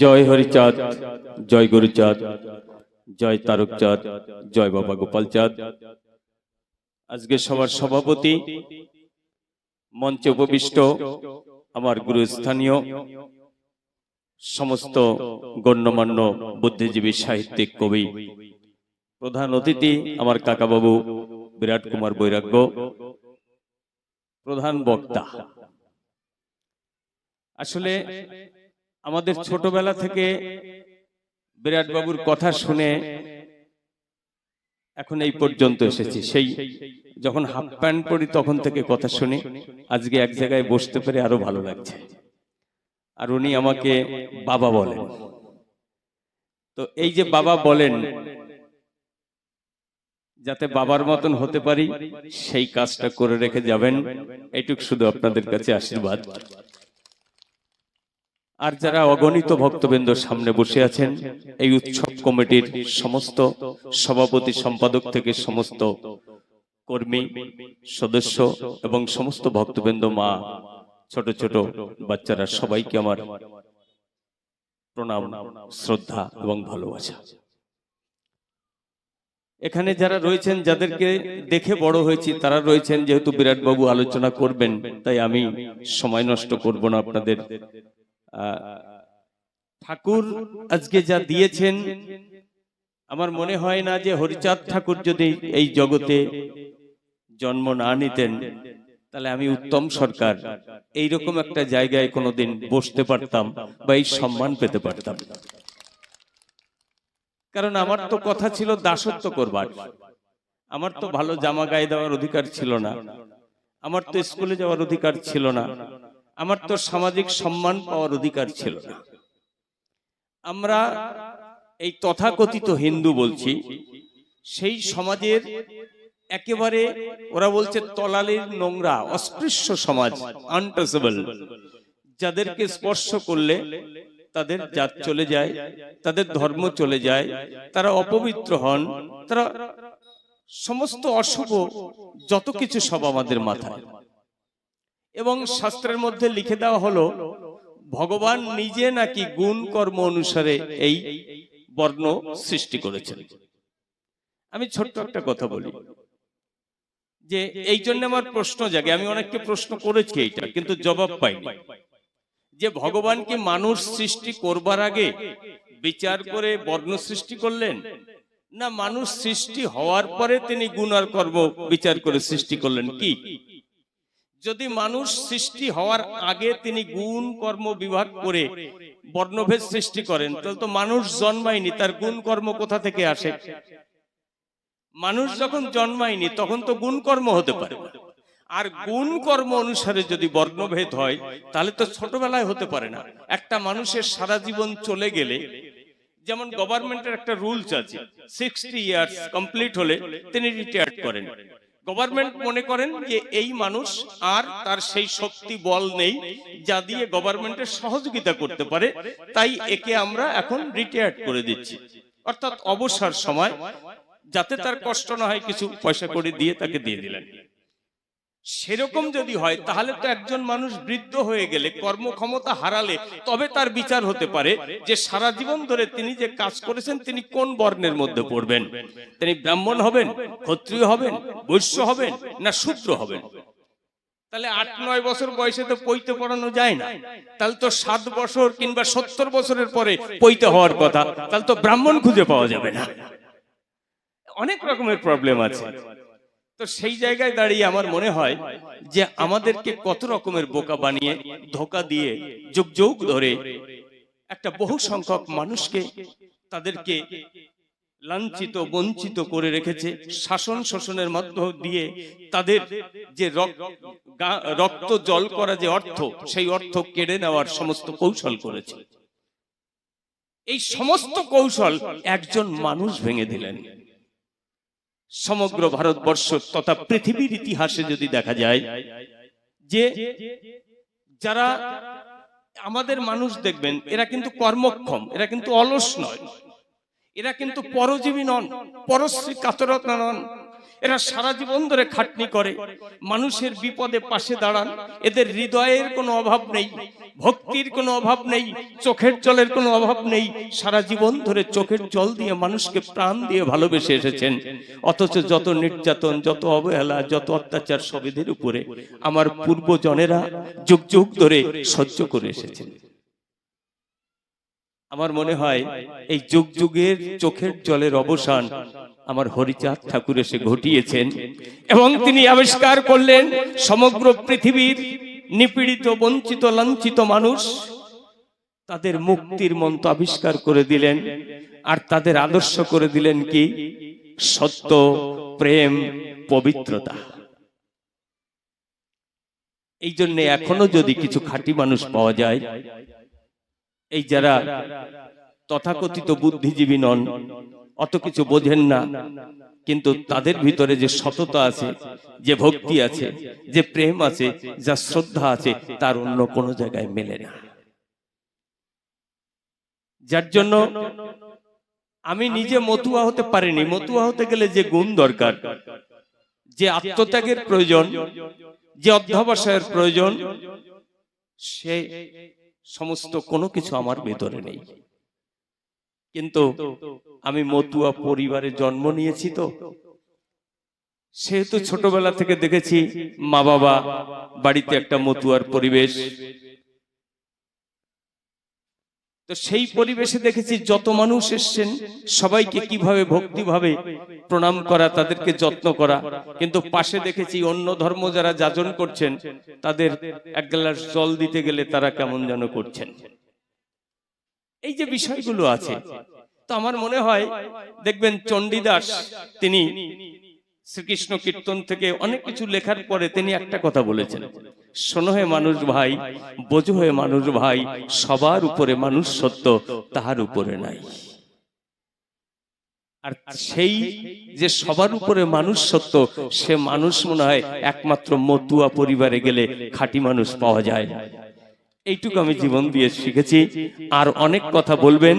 জয় হরিচাঁদ, জয় গুরুচাঁদ, জয় তারকচাঁদ, জয় বাবা গোপাল চাঁদ আজকে সবার সভাপতি মঞ্চে উপবিষ্ট আমার গুরুস্থানীয় সমস্ত গণ্যমান্য বুদ্ধিজীবী সাহিত্যিক কবি, প্রধান অতিথি আমার কাকাবাবু বিরাট কুমার বৈরাগ্য, প্রধান বক্তা। আসলে আমাদের ছোটবেলা থেকে বিরাট বাবুর কথা শুনে এখন এই পর্যন্ত এসেছি। সেই যখন হাফ প্যান্ট পরি তখন থেকে কথা শুনি আজকে এক জায়গায় বসতে পেরে আরও ভালো লাগছে। আর উনি আমাকে বাবা বলেন। তো এই যে বাবা বলেন যাতে বাবার মতন হতে পারি সেই কাজটা করে রেখে যাবেন। এইটুক শুধু আপনাদের কাছে আশীর্বাদ। আর যারা অগণিত ভক্তবৃন্দ সামনে বসে আছেন, এই উৎসব কমিটির সমস্ত সভাপতি সম্পাদক থেকে সমস্ত কর্মী, সদস্য এবং সমস্ত ভক্তবৃন্দ, মা, ছোট ছোট বাচ্চারা সবাইকে আমার প্রণাম, শ্রদ্ধা এবং ভালোবাসা। এখানে যারা রয়েছেন, যাদেরকে দেখে বড় হয়েছি, তারা রয়েছেন, যেহেতু বিরাট বাবু আলোচনা করবেন, তাই আমি সময় নষ্ট করব না আপনাদের ঠাকুর আজকে যা দিয়েছেন, আমার মনে হয় না যে হরিচাঁদ ঠাকুর যদি এই জগতে জন্ম না নিতেন, তাহলে আমি উত্তম সরকার। এইরকম একটা জায়গায় কোনোদিন বসতে পারতাম বা এই সম্মান পেতে পারতাম। কারণ আমার তো কথা ছিল দাসত্ব করবার। আমার তো ভালো জামা গায়ে দেওয়ার অধিকার ছিল না। আমার তো স্কুলে যাওয়ার অধিকার ছিল না। আমার তো সামাজিক সম্মান পাওয়ার অধিকার ছিল না আমরা এই তথাকথিত হিন্দু বলছি সেই সমাজের একেবারে ওরা বলছে তলালের নোংরা অস্পৃশ্য সমাজ আনটাচেবল যাদেরকে স্পর্শ করলে তাদের জাত চলে যায় তাদের ধর্ম চলে যায় তারা অপবিত্র হন তারা সমস্ত অশুভ যত কিছু সব আমাদের মাথায়। এবং শাস্ত্রের মধ্যে লিখে দেওয়া হলো ভগবান নিজে নাকি গুণ কর্ম অনুসারে এই বর্ণ সৃষ্টি করেছেন। আমি ছোট্ট একটা কথা বলি। যে এই জন্য আমার প্রশ্ন জাগে। আমি অনেককে প্রশ্ন করেছি এইটা কিন্তু জবাব পাইনি। যে ভগবান কি মানুষ সৃষ্টি করবার আগে বিচার করে বর্ণ সৃষ্টি করলেন? না মানুষ সৃষ্টি হওয়ার পরে তিনি গুণ আর কর্ম বিচার করে সৃষ্টি করলেন কি? যদি মানুষ সৃষ্টি হওয়ার আগে তিনি গুণ কর্ম বিভাগ করে বর্ণভেদ সৃষ্টি করেন, তাহলে তো মানুষ জন্মায়নি, তার গুণ কর্ম কোথা থেকে আসে? মানুষ যখন জন্মায়নি, তখন তো গুণ কর্ম হতে পারে। আর গুণ কর্ম অনুসারে যদি বর্ণভেদ হয়, তাহলে তো ছোটবেলায় হতে পারে না। একটা মানুষের সারা জীবন চলে গেলে, যেমন গভর্নমেন্টের একটা রুলস আছে সিক্সটি ইয়ার্স কমপ্লিট হলে তিনি রিটায়ার্ড করেন। গভর্নমেন্ট মনে করেন যে এই মানুষ আর তার সেই শক্তি, বল নেই যা দিয়ে গভর্নমেন্টের সহযোগিতা করতে পারে। তাই একে আমরা এখন রিটায়ার্ড করে দিচ্ছি। অর্থাৎ অবসর সময়, যাতে তার কষ্ট না হয়, কিছু পয়সা করে দিয়ে তাকে দিয়ে দিলেন। সেরকম যদি হয়, তাহলে তো একজন মানুষ বৃদ্ধ হয়ে গেলে, কর্মক্ষমতা হারালে, তবে তার বিচার হতে পারে যে সারা জীবন ধরে তিনি যে কাজ করেছেন, তিনি কোন বর্ণের মধ্যে পড়বেন? তিনি ব্রাহ্মণ হবেন, ক্ষত্রিয় হবেন, বৈশ্য হবেন, না শূদ্র হবেন? তাহলে আট, নয় বছর বয়সে তো পইতে পড়ানো যায় না। তাহলে তো সাত বছর কিংবা সত্তর বছরের পরে পৈতে হওয়ার কথা। তাহলে তো ব্রাহ্মণ খুঁজে পাওয়া যাবে না। অনেক রকমের প্রবলেম আছে। তো সেই জায়গায় দাঁড়িয়ে আমার মনে হয় যে আমাদেরকে কত রকমের বোকা বানিয়ে, ধোকা দিয়ে, যুগ যুগ ধরে একটা বহু সংখ্যক মানুষকে তাদেরকে লাঞ্ছিত, বঞ্চিত করে রেখেছে, শাসন শোষণের মধ্য দিয়ে তাদের যে রক্ত জল করা যে অর্থ, সেই অর্থ কেড়ে নেওয়ার সমস্ত কৌশল করেছে। এই সমস্ত কৌশল একজন মানুষ ভেঙে দিলেন। সমগ্র ভারতবর্ষ তথা পৃথিবীর ইতিহাসে যদি দেখা যায় যে যারা আমাদের মানুষ দেখবেন এরা কিন্তু কর্মক্ষম এরা কিন্তু অলস নয়। এরা কিন্তু পরজীবী নন পরশ্রী কাতরতা নন। এরা সারা জীবন ধরে খাটনি করে। মানুষের বিপদে পাশে দাঁড়ান। এদের হৃদয়ের কোনো অভাব নেই, ভক্তির কোনো অভাব নেই, চোখের জলের কোনো অভাব নেই। সারা জীবন ধরে চোখের জল দিয়ে মানুষকে প্রাণ দিয়ে ভালোবেসে এসেছেন। অথচ যত নির্যাতন, যত অবহেলা, যত অত্যাচার সবেদের উপরে আমার পূর্বজনেরা যুগ যুগ ধরে সহ্য করে এসেছেন। আমার মনে হয় এই যুগ যুগের চোখের জলের অবসান আমার হরিচাঁদ ঠাকুর এসে ঘটিয়েছেন। এবং তিনি আবিষ্কার করলেন সমগ্র পৃথিবীর নিপীড়িত, বঞ্চিত, লাঞ্ছিত মানুষ তাদের মুক্তির মন্ত্র আবিষ্কার করে দিলেন। আর তাদের আদর্শ করে দিলেন কি? সত্য, প্রেম, পবিত্রতা। এই জন্য এখনও যদি কিছু খাঁটি মানুষ পাওয়া যায় এই যারা তথাকথিত বুদ্ধিজীবী নন, অত কিছু বোঝেন না। কিন্তু তাদের ভিতরে যে সততা আছে, যে ভক্তি আছে, যে প্রেম আছে, যা শ্রদ্ধা আছে, তার অন্য কোনো জায়গায় মেলে না। যার জন্য আমি নিজে মতুয়া হতে পারিনি। মতুয়া হতে গেলে যে গুণ দরকার, যে আত্মত্যাগের প্রয়োজন, যে অধ্যাবসায়ের প্রয়োজন, সে সমস্ত কোনো কিছু আমার ভেতরে নেই। কিন্তু আমি মতুয়া পরিবারে জন্ম নিয়েছি তো। সেহেতু ছোটবেলা থেকে দেখেছি মা বাবা বাড়িতে একটা মতুয়ার পরিবেশ তো সেই পরিবেশে দেখেছি যত মানুষ এসছেন, সবাইকে কীভাবে ভক্তিভাবে প্রণাম করা, তাদেরকে যত্ন করা। কিন্তু পাশে দেখেছি অন্য ধর্ম যারা যাজন করছেন, তাদের এক গ্লাস জল দিতে গেলে তারা কেমন যেন করছেন। এই যে বিষয়গুলো আছে, তো আমার মনে হয়, দেখবেন চণ্ডীদাস, তিনি শ্রীকৃষ্ণ কীর্তন থেকে অনেক কিছু লেখার পরে তিনি একটা কথা বলেছেন। শোনো হে মানুষ ভাই, বোঝো হে মানুষ ভাই, সবার উপরে মানুষ সত্য, তাহার উপরে নাই। আর সেই যে সবার উপরে মানুষ সত্য, সে মানুষ মনে হয় একমাত্র মতুয়া পরিবারে গেলে খাঁটি মানুষ পাওয়া যায়। এইটুকু আমি জীবন দিয়ে শিখেছি। আর অনেক কথা বলবেন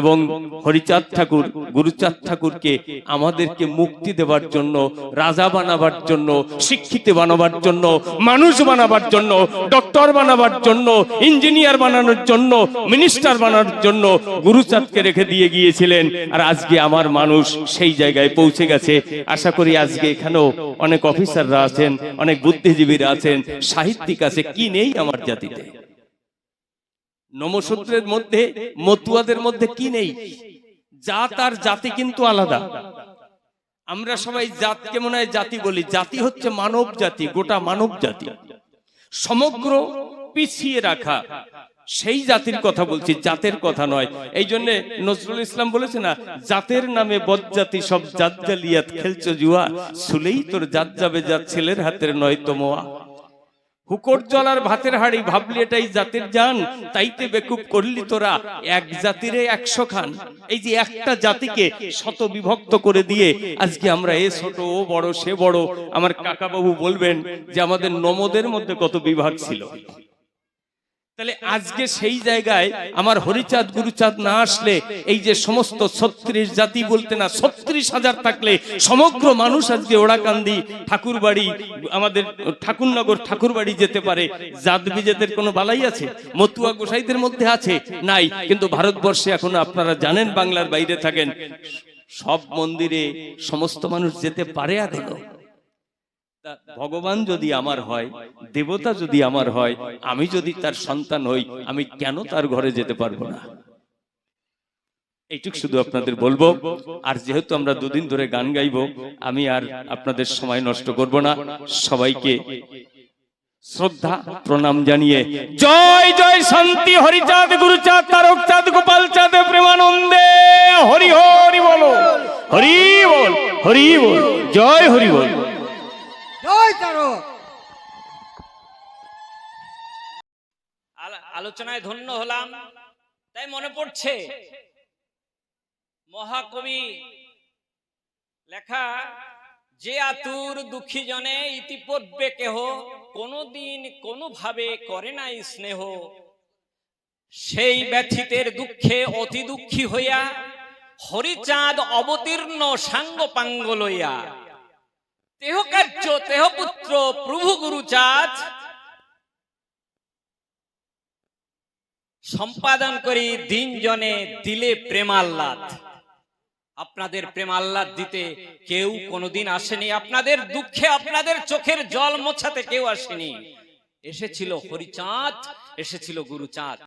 এবং হরিচাঁদ ঠাকুর গুরুচাঁদ ঠাকুরকে আমাদেরকে মুক্তি দেবার জন্য রাজা বানাবার জন্য শিক্ষিত বানাবার জন্য মানুষ বানাবার জন্য ডক্টর বানাবার জন্য ইঞ্জিনিয়ার বানানোর জন্য মিনিস্টার বানানোর জন্য গুরুচাঁদকে রেখে দিয়ে গিয়েছিলেন। আর আজকে আমার মানুষ সেই জায়গায় পৌঁছে গেছে। আশা করি আজকে এখানেও অনেক অফিসাররা আছেন অনেক বুদ্ধিজীবীরা আছেন সাহিত্যিক আছে কি নেই আমার জাতিতে? নমসূত্রের মধ্যে, মতুয়াদের মধ্যে কি নেই? জাত আর জাতি কিন্তু আলাদা। আমরা সবাই জাতকে মনে হয় জাতি বলি। জাতি হচ্ছে মানব জাতি, গোটা মানব জাতি। সমগ্র পিছিয়ে রাখা, সেই জাতির কথা বলছি, জাতের কথা নয়। এই জন্য নজরুল ইসলাম বলেছে না, জাতের নামে বজ্জাতি সব জাত জালিয়াত খেলছো জুয়া, শুলেই তোর জাত যাবে জাত ছেলের হাতের নয় তো মোয়া। হুকর জলার ভাতের হাড়ি, ভাবলি এটাই জাতির যান তাইতে বেকুব করলি তোরা, এক জাতিরে একশো খান। এই যে একটা জাতিকে শত বিভক্ত করে দিয়ে আজকে আমরা এ ছোট, ও বড়, সে বড়, আমার কাকাবাবু বলবেন যে আমাদের নমদের মধ্যে কত বিভাগ ছিল? তাহলে আজকে সেই জায়গায় আমার হরিচাঁদ, গুরুচাঁদ না আসলে এই যে সমস্ত ছত্রিশ জাতি বলতে না, ছত্রিশ হাজার থাকলে সমগ্র মানুষ আজকে ওড়াকান্দি ঠাকুর বাড়ি আমাদের ঠাকুরনগর ঠাকুর বাড়ি যেতে পারে। জাত বিজেদের কোনো বালাই আছে? মতুয়া গোসাইদের মধ্যে আছে? নাই। কিন্তু ভারতবর্ষে এখন আপনারা জানেন, বাংলার বাইরে থাকেন। সব মন্দিরে সমস্ত মানুষ যেতে পারে তা ভগবান যদি আমার হয়, দেবতা যদি আমার হয়, আমি যদি তার সন্তান হই, আমি কেন তার ঘরে যেতে পারব না? এইটুক শুধু আপনাদের বলব। আর যেহেতু আমরা দুদিন ধরে গান গাইবো, আমি আর আপনাদের সময় নষ্ট করব না। সবাইকে শ্রদ্ধা, প্রণাম জানিয়ে জয় জয় শান্তি, হরিচাঁদ, গুরুচাঁদ তারক চাঁদ গোপাল চাঁদ প্রেমানন্দে। হরি হরি বলো, হরি বল হরি বল, জয় হরি বল। আলোচনায় ধন্য হলাম। তাই মনে পড়ছে, মহাকবি লেখা, যে আতুর দুঃখী জনে ইতিপূর্বে কেহ, কোনদিন কোনোভাবে করে নাই স্নেহ। সেই ব্যথিতের দুঃখে অতি দুঃখী হইয়া হরিচাঁদ অবতীর্ণ সাঙ্গ পাঙ্গ লইয়া তেহ কার্য, তেহ পুত্র, প্রভু গুরু চাঁদ সম্পাদন করি দিন জনে দিলে প্রেমাল্লাদ আপনাদের প্রেম আহ্লাদ দিতে কেউ কোনোদিন আসেনি। আপনাদের দুঃখে আপনাদের চোখের জল মোছাতে কেউ আসেনি। এসেছিল হরিচাঁদ, এসেছিল গুরুচাঁদ।